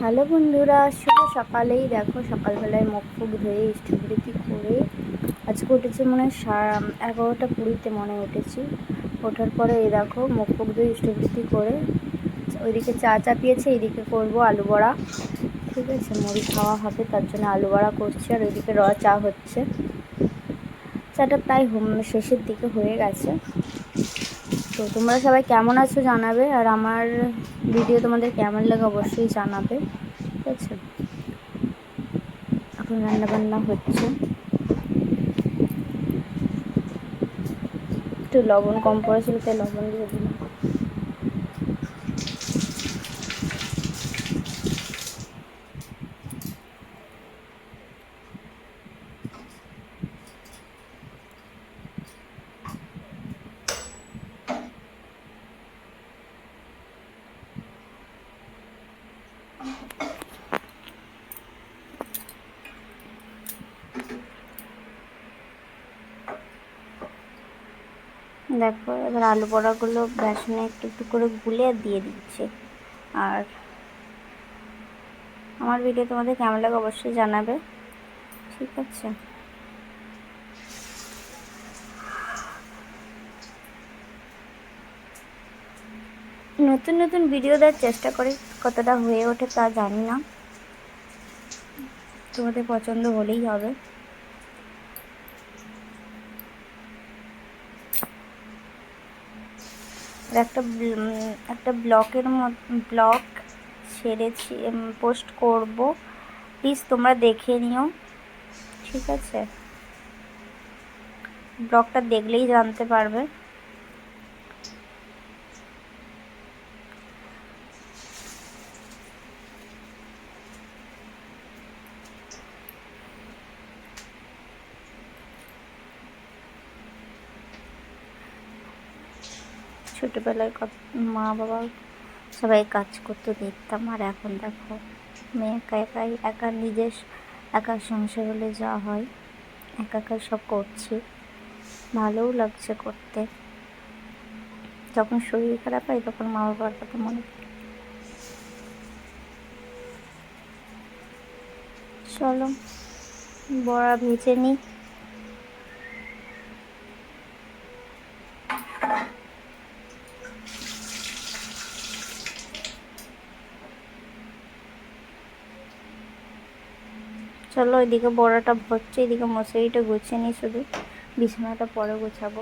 Hello বন্ধুরা, শুভ সকালেই দেখো, সকালবেলায় মুখ ফুক ধুয়ে ইষ্টবৃত্তি করে? আজকে উঠেছে মনে হয় এগারোটা কুড়িতে মনে উঠেছি। ওঠার পরে এই দেখো, মুখ ফুক ধুয়ে ইষ্টবৃত্তি করে? ওইদিকে চা চা চাপিয়েছে, এইদিকে করব আলু বড়া। ঠিক আছে, মুড়ি খাওয়া হবে, তার জন্য আলু বড়া করছি, আর ওইদিকে র চা হচ্ছে। চাটা প্রায় শেষের দিকে হয়ে গেছে। তো তোমরা সবাই কেমন আছো জানাবে, আর আমার ভিডিও তোমাদের কেমন লাগে অবশ্যই জানাবে, ঠিক আছে? এখন রান্না বান্না হচ্ছে। একটু লবণ কম পড়েছিল, তাই লবণ দিয়ে দিলাম। দেখো, এবার আলু বড়াগুলো বেসনে একটু একটু করে গুলে দিয়ে দিচ্ছে। আর আমার ভিডিও তোমাদের কেমন লাগে অবশ্যই জানাবে, ঠিক আছে? নতুন নতুন ভিডিও দেওয়ার চেষ্টা করি, কতটা হয়ে ওঠে তা জানি না। তোমাদের পছন্দ হলেই হবে। একটা একটা ব্লকের ব্লগ ছেড়েছি পোস্ট করব। প্লিজ তোমরা দেখে নিও, ঠিক আছে? ব্লগটা দেখলেই জানতে পারবে। ছোটোবেলায় মা বাবা সবাই কাজ করতে, দেখতাম। আর এখন দেখো, মেয়ে একা একাই, একা নিজের, একা সংসার হলে যা হয়, একা একা সব করছি। ভালোও লাগছে করতে। যখন শরীর খারাপ হয়, তখন মা বাবার কথা মনে চলো, বড়া ভেজে নিই। চলো ওইদিকে বড়াটা ভরছে এদিকে মশারিটা গুছিয়ে নিই শুধু। বিছানাটা পরে গোছাবো।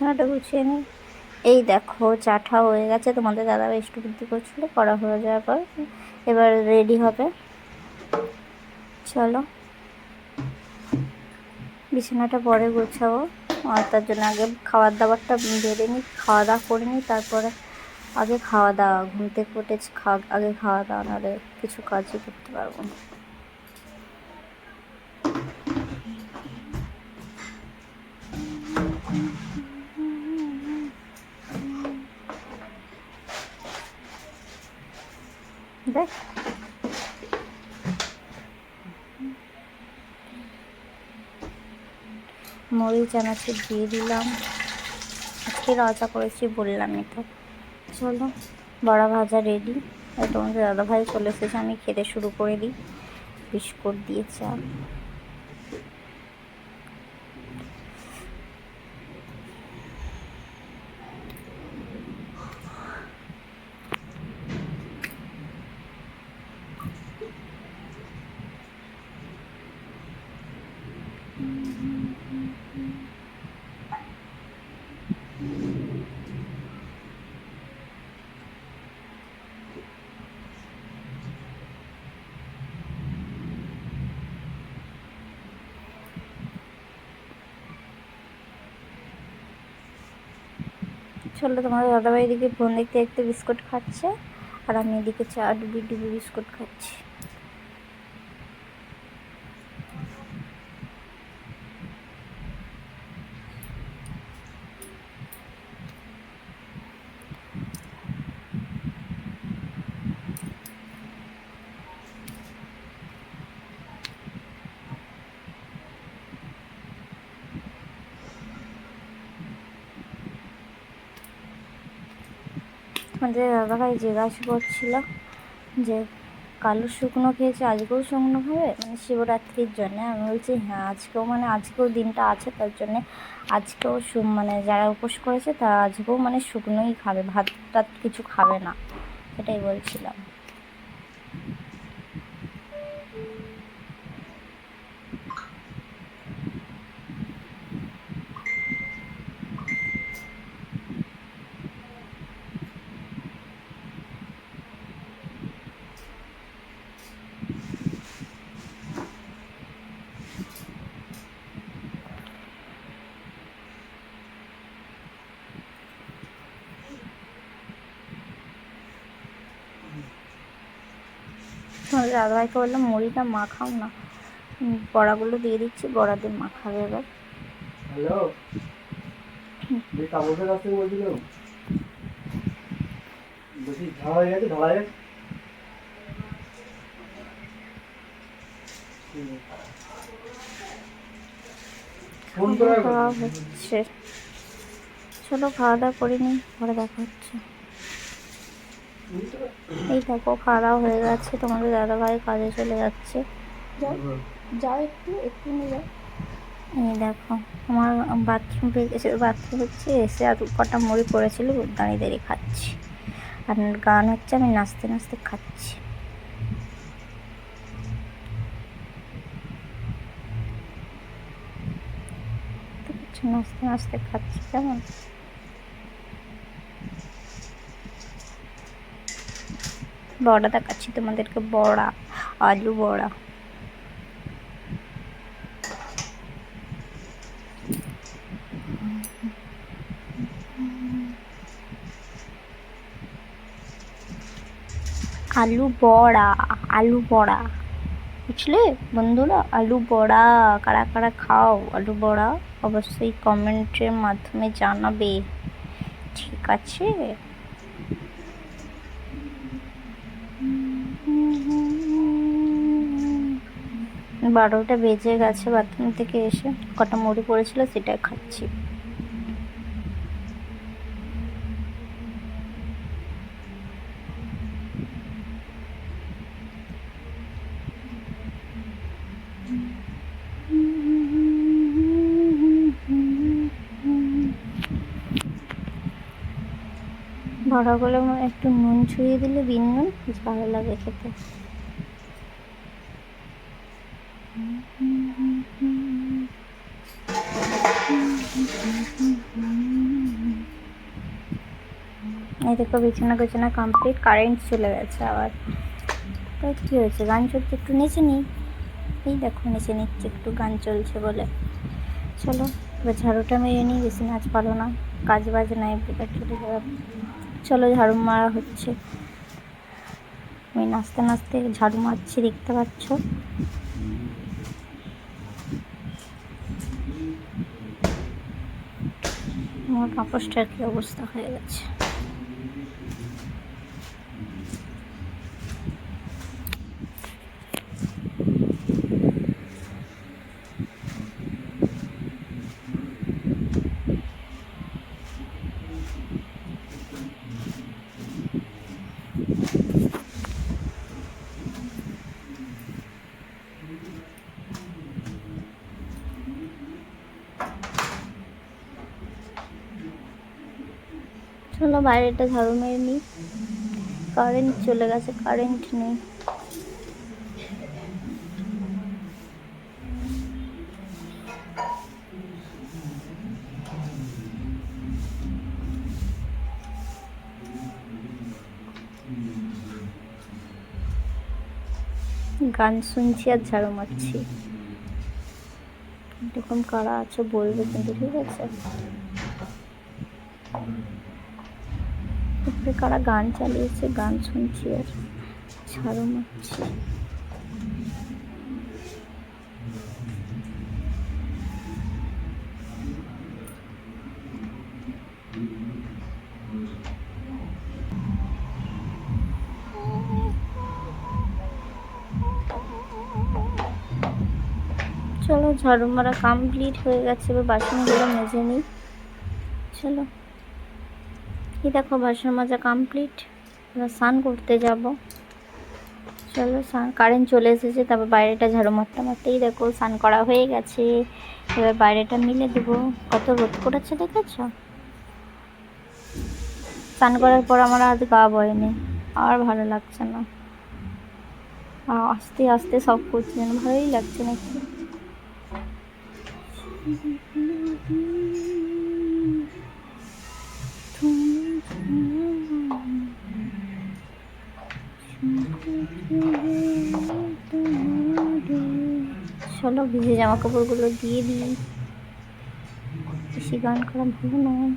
বিছানাটা গুছিয়ে নিই এই দেখো চাঠা হয়ে গেছে। তোমাদের দাদা একটু বুদ্ধি করছিল করা হয়ে যাওয়ার পর এবার রেডি হবে। চলো। বিছানাটা পরে গুছাবো। আর তার জন্য আগে খাবার দাবারটা বেড়ে নিই খাওয়া দাওয়া করে নিই তারপরে আগে খাওয়া দাওয়া, ঘুম থেকে উঠে খাওয়া, আগে খাওয়া দাওয়া, নাহলে কিছু কাজই করতে পারব না। চানাচুর দিয়ে দিলাম। আজকে রাজা করেছি বললামই তো চলো, বড়া ভাজা রেডি তোমাদের দাদাভাই চলে এসেছে, আমি খেতে শুরু করে দিই। বিস্কুট দিয়ে চা চলো তোমার দাদাভাই দিকে ফোন দেখতে দেখতে বিস্কুট খাচ্ছে, আর আমি এদিকে চা ডুবি ডুবি বিস্কুট খাচ্ছি। আমাদের দাদাভাই জিজ্ঞাসা করছিল যে, কালো শুকনো খেয়েছে, আজকেও শুকনো খাবে মানে শিবরাত্রির জন্যে। আমি বলছি হ্যাঁ আজকেও মানে আজকেও দিনটা আছে, তার জন্যে আজকেও মানে যারা উপোস করেছে, তারা আজকেও মানে শুকনোই খাবে ভাত টাত কিছু খাবে না, সেটাই বলছিলাম তোমাদের দাদাভাইকে বললাম মুড়িটা মাখাও না। বড়াগুলো দিয়ে দিচ্ছি বড়া দিয়ে মাখাবে এবার। হ্যালো? হয়ে হচ্ছে। চলো খাওয়া দাওয়া করিনি পরে দেখা হচ্ছে। এই দেখো খাওয়া দাওয়া হয়ে গেছে তোমাদের দাদাভাই কাজে চলে যাচ্ছে। যাও একটু একটু নিয়ে যাও। এই দেখো আমার বাথরুম এসে বাথরুম হচ্ছে এসে আর কটা মুড়ি পড়েছিল দাঁড়িয়ে দাঁড়িয়ে খাচ্ছি। আর গান হচ্ছে আমি নাচতে নাচতে খাচ্ছি। নাচতে নাচতে খাচ্ছি কেমন? বড়া দেখাচ্ছি, তোমাদেরকে বড়া, আলু বড়া। আলু বড়া আলু বড়া। বুঝলে বন্ধুরা, আলু বড়া, কারা কারা খাও আলু বড়া, অবশ্যই কমেন্টের মাধ্যমে জানাবে। ঠিক আছে? বারোটা বেজে গেছে বাথরুম থেকে এসে। কটা মুড়ি পড়েছিল সেটাই খাচ্ছি। বড়াগুলো একটু নুন ছড়িয়ে দিলে বিন নুন ভালো লাগে খেতে। এই দেখো বিছানা গোছানা কমপ্লিট কারেন্ট চলে গেছে আবার। তো কী হয়েছে? গান চলছে একটু নেচে নিই। এই দেখো, নেচে নিচ্ছে, একটু গান চলছে বলে। চলো, এবার ঝাড়ুটা মেরে নিই, বেশি নাচ পারো না। কাজ বাজ নাই বেকার চলে চলো, ঝাড়ু মারা হচ্ছে। আমি নাচতে নাচতে ঝাড়ু মারছি, দেখতে পাচ্ছ? আমার কাপড়টার কি অবস্থা হয়ে গেছে। চলো বাইরেটা ঝাড়ু মেরে কারেন্ট চলে গেছে কারেন্ট নেই। গান শুনছি আর ঝাড়ু মারছি। এরকম কারা আছো বলবে কিন্তু, ঠিক আছে? তারপরে কারা গান চালিয়েছে, গান শুনছি আর ঝাড়ু মারছি চলো ঝাড়ু মারা কমপ্লিট হয়ে গেছে, এবার বাসনগুলো মেজে নিই। চলো। এই দেখো বাসন মাজা কমপ্লিট এবার স্নান করতে যাব। চলো স্নান কারেন্ট চলে এসেছে, তারপর বাইরেটা ঝাড়ু মারতে মারতেই দেখো স্নান করা হয়ে গেছে। এবার বাইরেটা মিলে দেবো। কত রোদ করেছে দেখেছ? স্নান করার পর আমার আজ গা বয়নি, আর ভালো লাগছে না। আস্তে আস্তে সব করছি ভালোই লাগছে না চলো ভিজে জামা কাপড়গুলো দিয়ে দিই। বেশি গান করা ভালো নয়।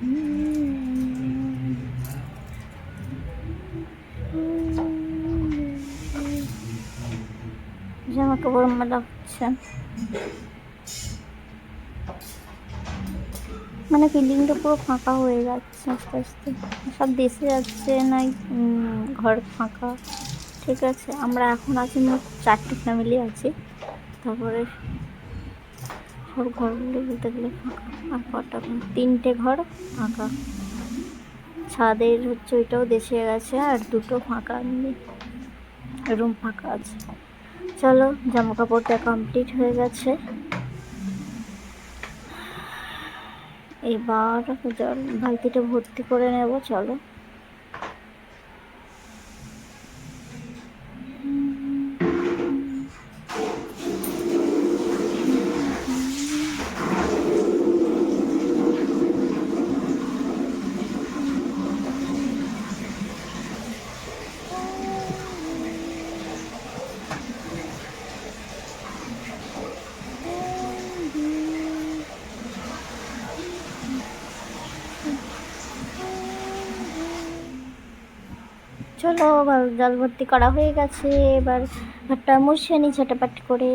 জামা কাপড় মেলা হচ্ছে মানে বিল্ডিংটা পুরো ফাঁকা হয়ে যাচ্ছে আস্তে আস্তে সব দেশে যাচ্ছে নাই ঘর ফাঁকা ঠিক আছে আমরা এখন আছি মোট চারটে ফ্যামিলি আছি তারপরে সব ঘরগুলো বলতে গেলে ফাঁকা আর কটা তিনটে ঘর ফাঁকা ছাদের হচ্ছে ওইটাও দেশে গেছে আর দুটো ফাঁকা এমনি রুম ফাঁকা আছে চলো জামা কাপড়টা কমপ্লিট হয়ে গেছে। এবার জল বালতিটা ভর্তি করে নেব চলো। চলো, জল ভর্তি করা হয়ে গেছে। এবার ঘরটা মুছে নি ঝাঁটাপাট করে।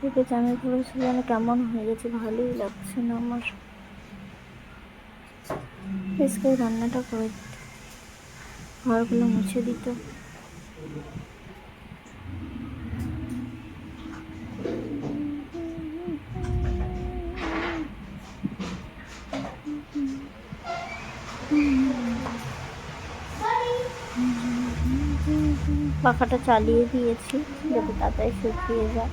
দেখেছি আমি পুরো যেন কেমন হয়ে গেছে, ভালোই লাগছে না আমার। বেশ করে রান্নাটা করে ঘরগুলো মুছে দিত। পাখাটা চালিয়ে দিয়েছি, যাতে তাড়াতাড়ি শুকিয়ে যায়।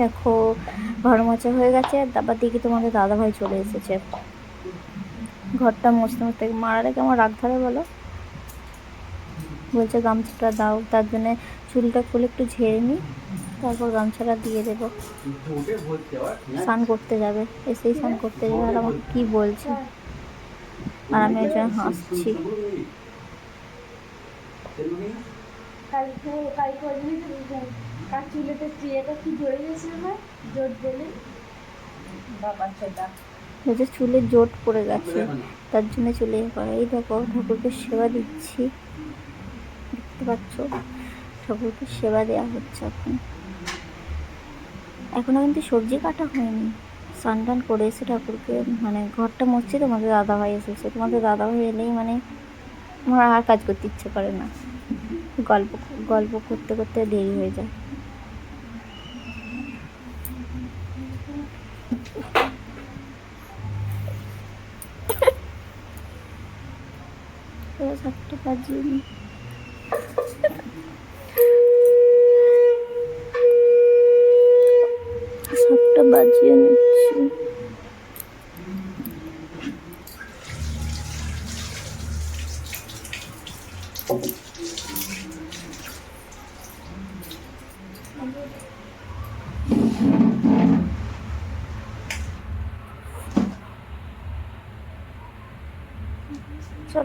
দেখো, ঘর মোছা হয়ে গেছে আর তারপর দেখি তোমাদের দাদাভাই চলে এসেছে। ঘরটা মুছতে মারা রেখে আমার রাগ ধরে বলো? বলছে, গামছাটা দাও। তার জন্য চুলটা খুলে একটু ঝেড়ে নিই, তারপর গামছাটা দিয়ে দেবো। স্নান করতে যাবে, এসেই স্নান করতে যাবে। আর আমাকে কী বলছে? আর আমি ওই জন্য হাসছি। বলছে চুলে জোট পড়ে গেছে। তার জন্য চলে এই দেখো, ঠাকুরকে সেবা দিচ্ছি। পাচ্ছ? ঠাকুরকে সেবা দেওয়া হচ্ছে এখন। এখনও কিন্তু সবজি কাটা হয়নি। স্নান টান করে এসে ঠাকুরকে মানে ঘরটা মুছছি তোমাদের দাদাভাই এসেছে। তোমাদের দাদাভাই এলেই মানে আমার আর কাজ করতে ইচ্ছে করে না। গল্প গল্প করতে করতে দেরি হয়ে যায়। সাতটা বাজিয়ে বাজিয়ে নিচ্ছি।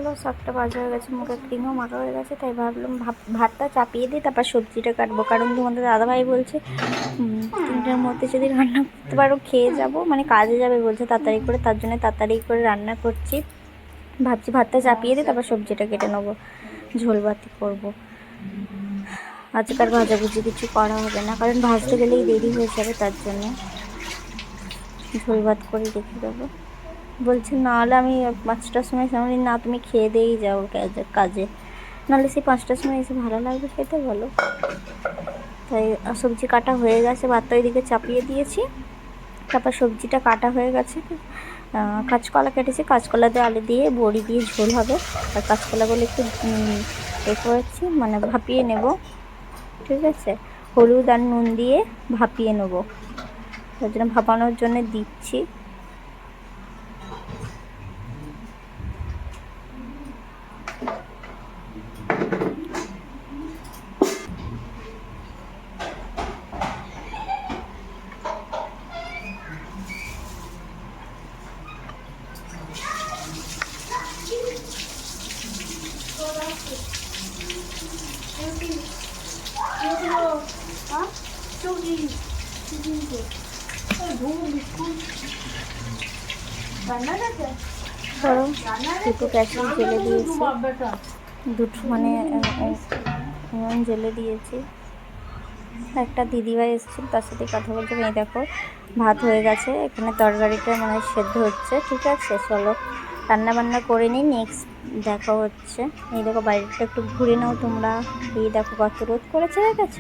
চলো সাতটা বাজা হয়ে গেছে, মুখে ক্রিমও মাখা হয়ে গেছে, তাই ভাবলাম ভাত- ভাতটা চাপিয়ে দিই, তারপর সবজিটা কাটবো। কারণ তোমাদের দাদাভাই বলছে তিনটার মধ্যে যদি রান্না করতে পারো, খেয়ে যাব। মানে কাজে যাবে বলছে তাড়াতাড়ি করে, তার জন্য তাড়াতাড়ি করে রান্না করছি। ভাবছি ভাতটা চাপিয়ে দিই, তারপর সবজিটা কেটে নেব ঝোল বাতি করব। আজকাল ভাজাভুজি কিছু করা হবে না, কারণ ভাজতে গেলেই দেরি হয়ে যাবে তার জন্য। ঝোল ভাত করে রেখে দেবো। বলছে নাহলে আমি পাঁচটার সময় এসে বলি, না তুমি খেয়ে দিয়েই যাও কাজে কাজে। নাহলে সেই পাঁচটার সময় এসে ভালো লাগবে খেতে বলো। তাই সবজি কাটা হয়ে গেছে ভাতটা ওইদিকে চাপিয়ে দিয়েছি। তারপর সবজিটা কাটা হয়ে গেছে। কাঁচকলা কেটেছি কাঁচকলা দিয়ে আলু দিয়ে বড়ি দিয়ে ঝোল হবে। আর কাঁচকলাগুলো একটু এ করেছি মানে ভাপিয়ে নেব ঠিক আছে? হলুদ আর নুন দিয়ে ভাপিয়ে নেব। তার জন্য ভাপানোর জন্য দিচ্ছি। দুটো ক্যাশিং জেলে দিয়েছি। দুটো মানে জেলে দিয়েছি। একটা দিদিভাই এসেছিল, তার সাথে কথা বলতে এই দেখো, ভাত হয়ে গেছে, এখানে তরকারিটা মানে সেদ্ধ হচ্ছে, ঠিক আছে? চলো রান্না বান্না করে নিই নেক্সট দেখা হচ্ছে। এই দেখো, বাড়িটা একটু ঘুরে নাও তোমরা। এই দেখো, কত রোদ করেছে, দেখেছ?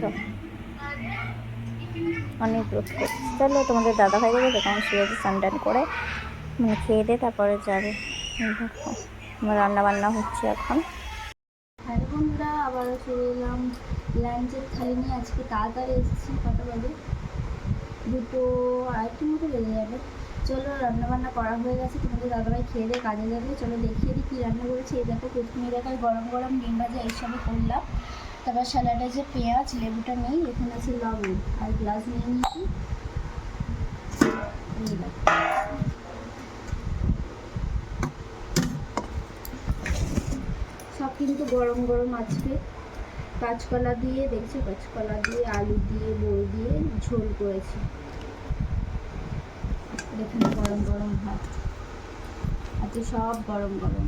অনেক রোদ করেছে। চলো, তোমাদের দাদা ভাই যাবে তখন শুয়ে স্নান টান করে মানে খেয়ে দিয়ে তারপরে যাবে। দেখো। আমার রান্না বান্না হচ্ছে এখন। হ্যালো বন্ধুরা, আবারও চলে এলাম লাঞ্চের থালি নিয়ে। আজকে তাড়াতাড়ি এসেছি কটা বাজে? দুটো আড়াইটির মতো বেজে যাবে। চলো রান্না বান্না করা হয়ে গেছে। তোমাদের দাদাভাই খেয়ে দিয়ে কাজে যাবে। চলো দেখিয়ে দিই কী রান্না করেছি। এই দেখো, প্রথমে দেখায় গরম গরম ডিম ভাজা এইসবে করলাম। তারপর স্যালাডে যে পেঁয়াজ, লেবুটা নেই, এখানে আছে লবণ। আর গ্লাস নিয়ে নিয়েছি এই দেখো সব কিন্তু গরম গরম আজকে। কাঁচকলা দিয়ে, দেখছি? কাঁচকলা দিয়ে, আলু দিয়ে, বড়ি দিয়ে ঝোল করেছি। এখানে গরম গরম ভাত। আজকে সব গরম গরম।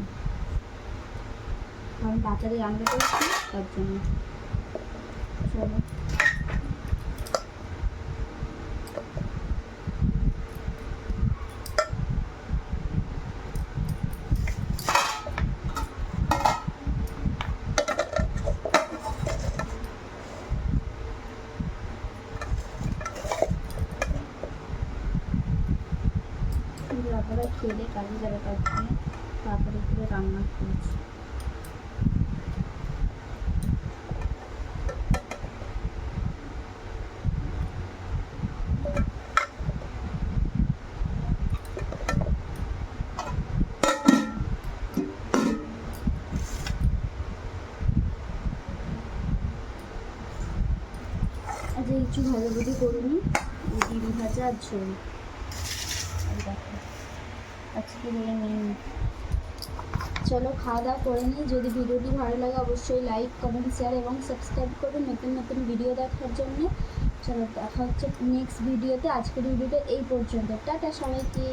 কারণ তাড়াতাড়ি রান্না করেছি, তার জন্য। চলো তারপরে খেয়ে দিয়ে কাজে যাবে তার জন্য তারপরে করে রান্না করেছি আজকে কিছু ভাজাভুজি করিনি ডিম ভাজা আর ঝোল। আজকে চলো খাওয়া দাওয়া করে নিই। যদি ভিডিওটি ভালো লাগে অবশ্যই লাইক কমেন্ট শেয়ার এবং সাবস্ক্রাইব করবে নতুন নতুন ভিডিও দেখার জন্য। চলো দেখা হচ্ছে নেক্সট ভিডিওতে আজকের ভিডিওটা এই পর্যন্ত। টাটা সবাইকে।